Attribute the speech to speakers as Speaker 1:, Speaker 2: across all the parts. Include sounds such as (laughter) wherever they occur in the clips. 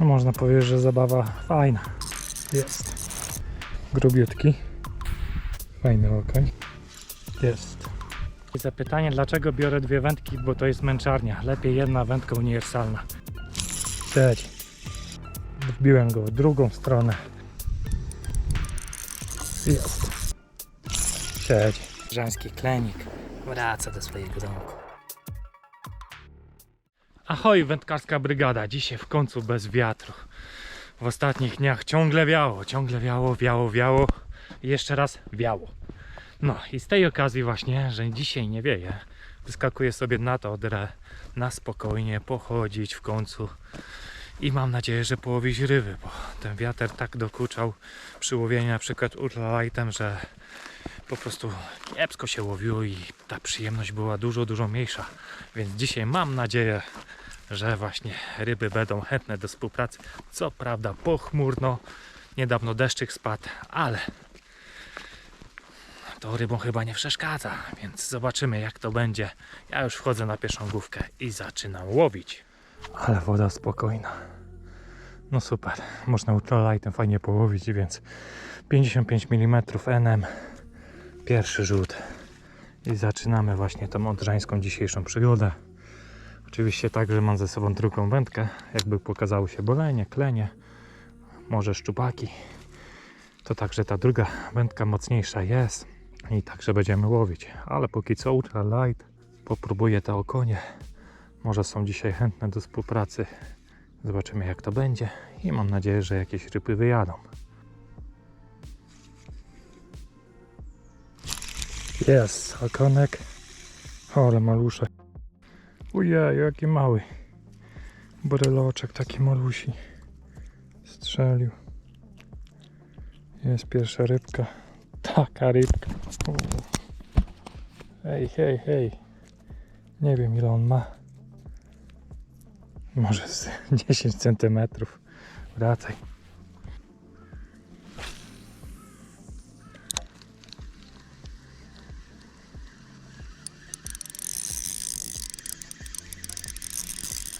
Speaker 1: No można powiedzieć, że zabawa fajna. Jest. Grubiutki. Fajny okoń. Jest. I zapytanie, dlaczego biorę dwie wędki, bo to jest męczarnia. Lepiej jedna wędka uniwersalna. Siedź. Wbiłem go w drugą stronę. Jest. Siedź. Żeński klenik wraca do swojego domku. Ahoj, wędkarska brygada. Dzisiaj w końcu bez wiatru. W ostatnich dniach ciągle wiało, ciągle wiało, wiało, wiało i jeszcze raz wiało. No i z tej okazji właśnie, że dzisiaj nie wieje, wyskakuję sobie na to odrę, na spokojnie pochodzić w końcu i mam nadzieję, że połowić ryby, bo ten wiatr tak dokuczał przy łowieniu na przykład ultralightem, że po prostu kiepsko się łowiło i ta przyjemność była dużo, dużo mniejsza. Więc dzisiaj mam nadzieję, że właśnie ryby będą chętne do współpracy. Co prawda pochmurno, niedawno deszczyk spadł, ale to rybom chyba nie przeszkadza, więc zobaczymy jak to będzie. Ja już wchodzę na pierwszą główkę i zaczynam łowić. Ale woda spokojna. No super, można ultralightem fajnie połowić, więc 55 mm NM, pierwszy rzut. I zaczynamy właśnie tą odrzańską dzisiejszą przygodę. Oczywiście także mam ze sobą drugą wędkę, jakby pokazało się bolenie, klenie, może szczupaki. To także ta druga wędka mocniejsza jest i także będziemy łowić. Ale póki co ultra light, popróbuję te okonie. Może są dzisiaj chętne do współpracy. Zobaczymy jak to będzie i mam nadzieję, że jakieś ryby wyjadą. Jest okonek. O, ale maluszek. Ujej, jaki mały. Bryloczek taki malusi. Strzelił. Jest pierwsza rybka. Taka rybka. Hej, hej, hej. Nie wiem ile on ma. Może z (laughs) 10 centymetrów. Wracaj.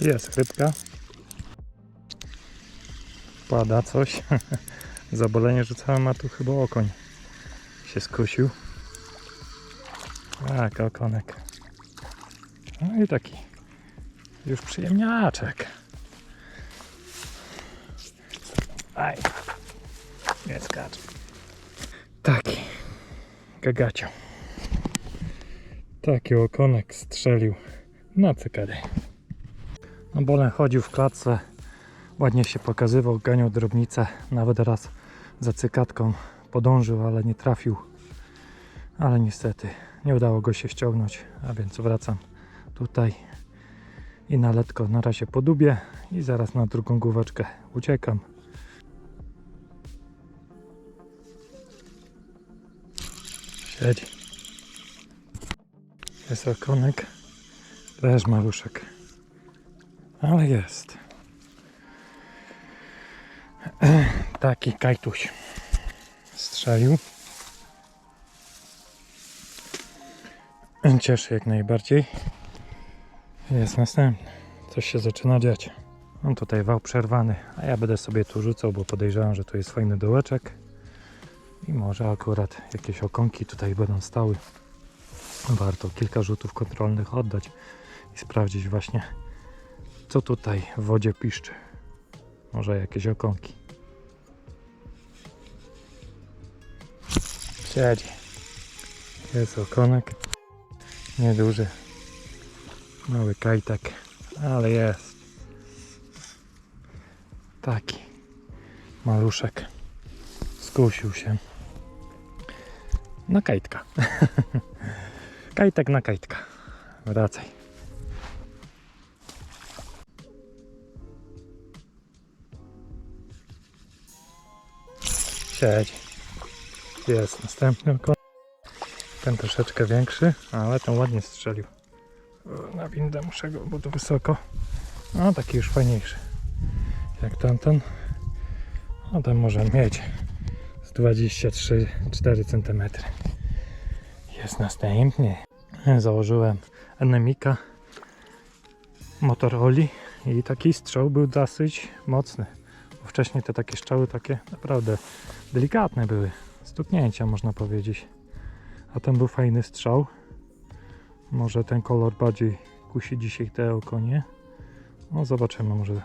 Speaker 1: Jest rybka. Pada coś. (laughs) Zabolenie rzucałem, a tu chyba okoń się skusił. Tak, okonek. No i taki już przyjemniaczek. Aj, nie skacz. Taki gagacio. Taki okonek strzelił na cykadę. No Bolen chodził w klatce, ładnie się pokazywał, ganiał drobnicę, nawet raz za cykatką podążył, ale nie trafił. Ale niestety nie udało go się ściągnąć, a więc wracam tutaj i na letko na razie podubię i zaraz na drugą główeczkę uciekam. Siedzi. Jest okonek, też maluszek, ale jest. (clears throat) Taki kajtuś strzelił. Cieszy jak najbardziej. Jest następny. Coś się zaczyna dziać. Mam tutaj wał przerwany, a ja będę sobie tu rzucał, bo podejrzewam, że tu jest fajny dołeczek. I może akurat jakieś okonki tutaj będą stały. Warto kilka rzutów kontrolnych oddać i sprawdzić właśnie, co tutaj w wodzie piszczy. Może jakieś okonki. Siedzi. Jest okonek. Nieduży. Mały kajtek, ale jest. Taki maluszek. Skusił się. Na kajtka. (laughs) Kajtek na kajtka. Wracaj. Siedzi. Jest następny okon. Ten troszeczkę większy, ale ten ładnie strzelił. Na windę muszę go, bo to wysoko. No taki już fajniejszy. Jak tamten. No ten może mieć z 23-4 cm. Jest następny. Założyłem Enemika. Motor Oli i taki strzał był dosyć mocny. Wcześniej te takie strzały takie naprawdę delikatne były. Stuknięcia można powiedzieć. A ten był fajny strzał. Może ten kolor bardziej kusi dzisiaj te okonie. No zobaczymy, może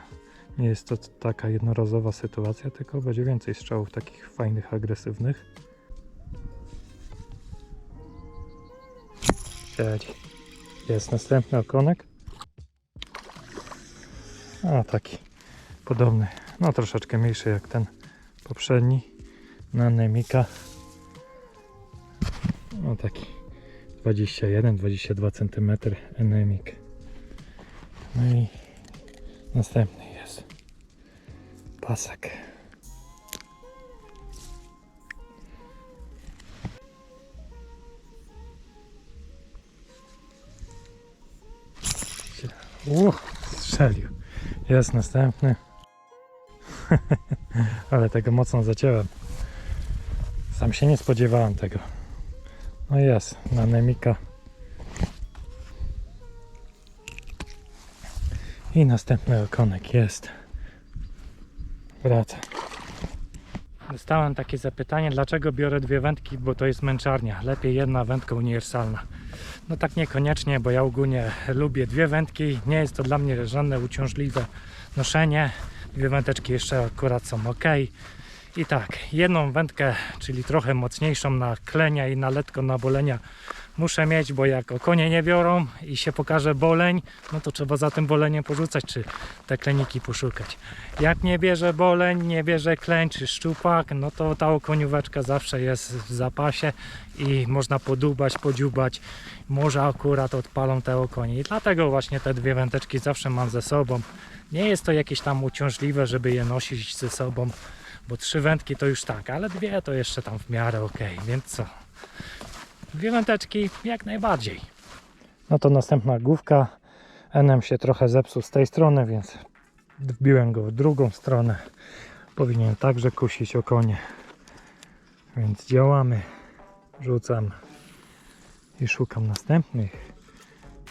Speaker 1: nie jest to taka jednorazowa sytuacja, tylko będzie więcej strzałów takich fajnych, agresywnych. Siedzi. Jest następny okonek. A taki podobny, no troszeczkę mniejszy jak ten poprzedni na Nemika. No taki 21-22 cm Enemik. No i następny jest pasek. Uch, strzelił. Jest następny. (laughs) Ale tego mocno zacięłem. Sam się nie spodziewałem tego. No jest, na Nemika. I następny okonek jest. Wraca. Dostałem takie zapytanie, dlaczego biorę dwie wędki, bo to jest męczarnia. Lepiej jedna wędka uniwersalna. No tak niekoniecznie, bo ja ogólnie lubię dwie wędki. Nie jest to dla mnie żadne uciążliwe noszenie. Dwie wędeczki jeszcze akurat są ok. I tak, jedną wędkę, czyli trochę mocniejszą na klenia i na letko na bolenia muszę mieć, bo jak okonie nie biorą i się pokaże boleń, no to trzeba za tym boleniem porzucać, czy te kleniki poszukać. Jak nie bierze boleń, nie bierze kleń czy szczupak, no to ta okonióweczka zawsze jest w zapasie i można podubać, podziubać. Może akurat odpalą te okonie. I dlatego właśnie te dwie wędeczki zawsze mam ze sobą. Nie jest to jakieś tam uciążliwe, żeby je nosić ze sobą, bo trzy wędki to już tak, ale dwie to jeszcze tam w miarę ok, więc co? Dwie wędeczki jak najbardziej. No to następna główka. NM się trochę zepsuł z tej strony, więc wbiłem go w drugą stronę. Powinien także kusić okonie. Więc działamy. Rzucam i szukam następnych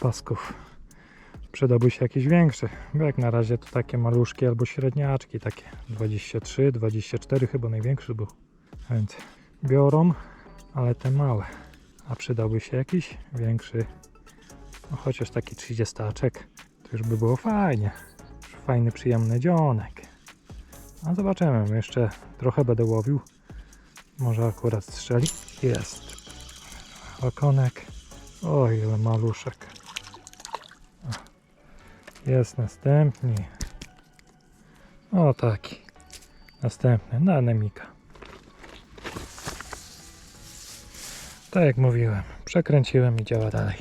Speaker 1: pasków. Przydałby się jakiś większy, bo jak na razie to takie maluszki albo średniaczki, takie 23, 24 chyba największy był. Więc biorą, ale te małe. A przydałby się jakiś większy, no chociaż taki 30 to już by było fajnie. Fajny, przyjemny dzionek. A zobaczymy, jeszcze trochę będę łowił. Może akurat strzeli. Jest. Okonek. Oj, ile maluszek. Jest następny. O taki. Następny. Na anemika. Tak jak mówiłem, przekręciłem i działa dalej.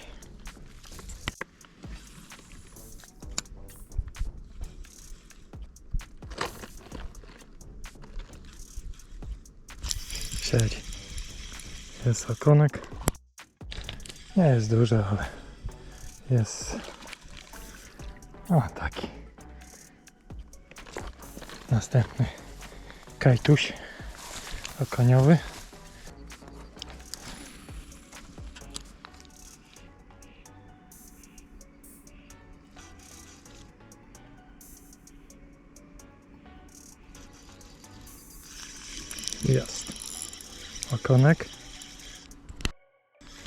Speaker 1: Siedzi. Jest okonek. Nie jest duży, ale jest. O, taki. Następny kajtuś okoniowy. Jest. Okonek.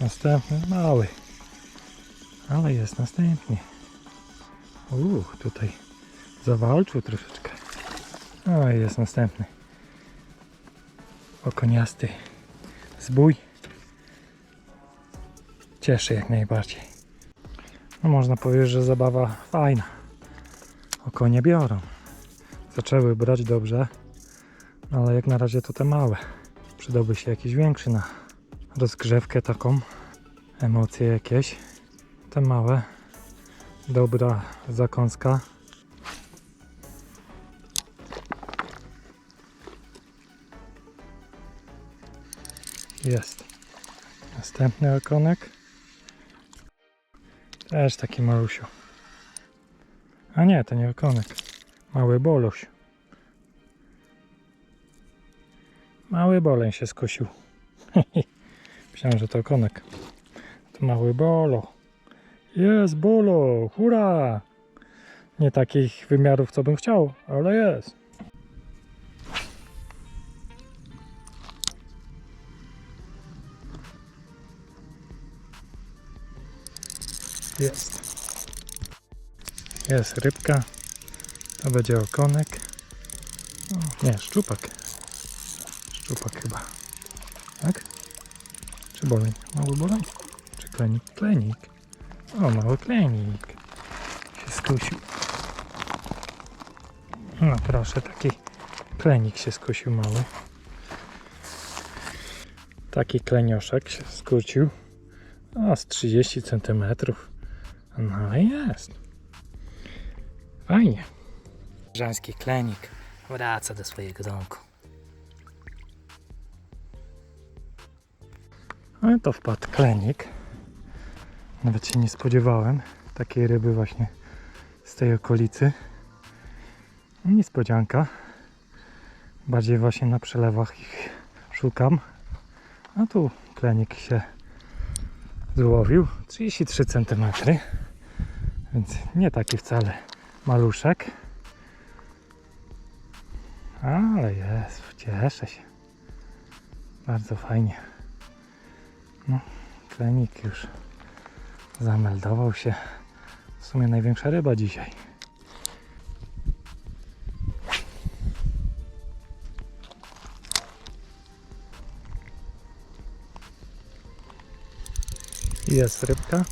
Speaker 1: Następny mały. Ale jest następny. Uuu, tutaj zawalczył troszeczkę. O, i jest następny. Okoniasty zbój. Cieszy jak najbardziej. No można powiedzieć, że zabawa fajna. Okonie biorą. Zaczęły brać dobrze. No, ale jak na razie to te małe. Przydałby się jakiś większy na rozgrzewkę taką. Emocje jakieś. Te małe. Dobra zakąska. Jest. Następny okonek. Też taki malusiu. A nie, to nie okonek. Mały boluś. Mały boleń się skusił. (laughs) Myślałem, że to konek. To mały bolo. Jest bolo, hurra! Nie takich wymiarów, co bym chciał, ale jest. Jest. Jest rybka. To będzie okonek. O, nie, szczupak. Szczupak chyba. Tak? Czy boleń? Mały boleń? Czy klenik? Klenik. O, mały klenik. Się skusił. No proszę, taki klenik się skusił mały. Taki klenioszek się skusił. O, z 30 cm. No i jest. Fajnie. Żeński klenik wraca do swojego domku. No to wpadł klenik. Nawet się nie spodziewałem takiej ryby właśnie z tej okolicy. No, Niespodzianka. Bardziej właśnie na przelewach ich szukam. A tu klenik się złowił. 33 cm. Więc nie taki wcale maluszek. Ale jest, cieszę się. Bardzo fajnie. No, klenik już zameldował się. W sumie największa ryba dzisiaj. Jest rybka.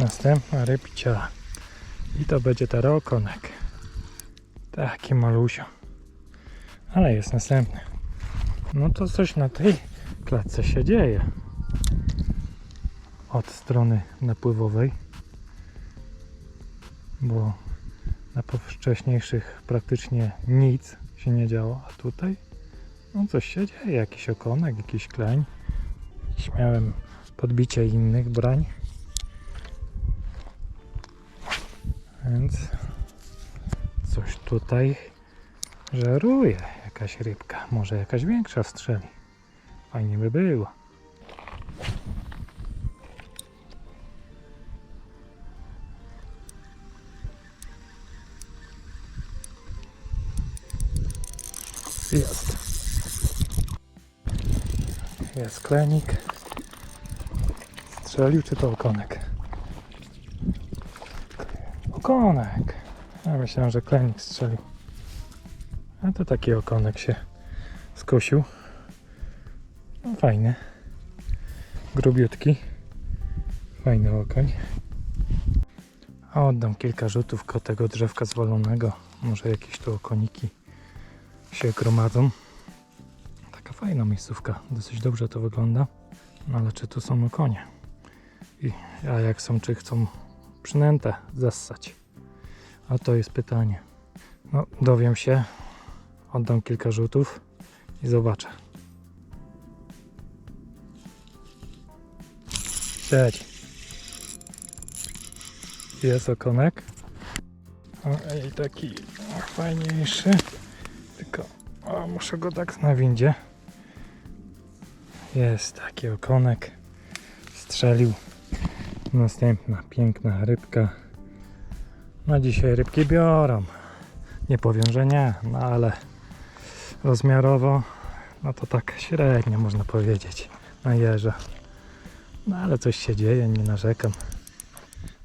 Speaker 1: Następna rybcia. I to będzie tarokonek. Taki malusio. Ale jest następny. No to coś na tej klatce się dzieje. Od strony napływowej. Bo na wcześniejszych praktycznie nic się nie działo. A tutaj no coś się dzieje. Jakiś okonek, jakiś kleń. Śmiałem podbicie innych brań. Więc coś tutaj żeruje. Jakaś rybka. Może jakaś większa strzeli. Fajnie by było. Klenik. Strzelił czy to okonek? Okonek. Ja myślałem, że klenik strzelił. A to taki okonek się skusił. No fajny. Grubiutki. Fajny okoń. A oddam kilka rzutów tego drzewka zwalonego. Może jakieś tu okoniki się gromadzą. Fajna miejscówka. Dosyć dobrze to wygląda. No ale czy tu są okonie? I, a jak są, czy chcą przynętę zassać? A to jest pytanie. No, dowiem się. Oddam kilka rzutów i zobaczę. Siedź. Jest okonek. O, i taki fajniejszy. Tylko o, muszę go tak na windzie. Jest taki okonek. Strzelił. Następna piękna rybka. Na dzisiaj rybki biorą. Nie powiem, że nie, no ale rozmiarowo, no to tak średnio można powiedzieć na jeża. No ale coś się dzieje, nie narzekam.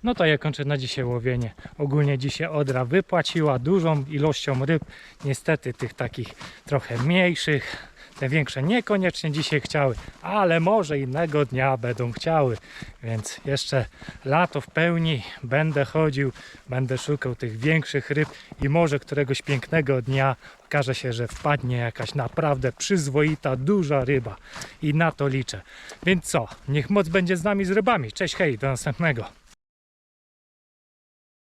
Speaker 1: No to ja kończę na dzisiaj łowienie. Ogólnie dzisiaj Odra wypłaciła dużą ilością ryb. Niestety tych takich trochę mniejszych. Te większe niekoniecznie dzisiaj chciały, ale może innego dnia będą chciały. Więc jeszcze lato w pełni będę chodził, będę szukał tych większych ryb i może któregoś pięknego dnia okaże się, że wpadnie jakaś naprawdę przyzwoita, duża ryba. I na to liczę. Więc co? Niech moc będzie z nami z rybami. Cześć, hej, do następnego.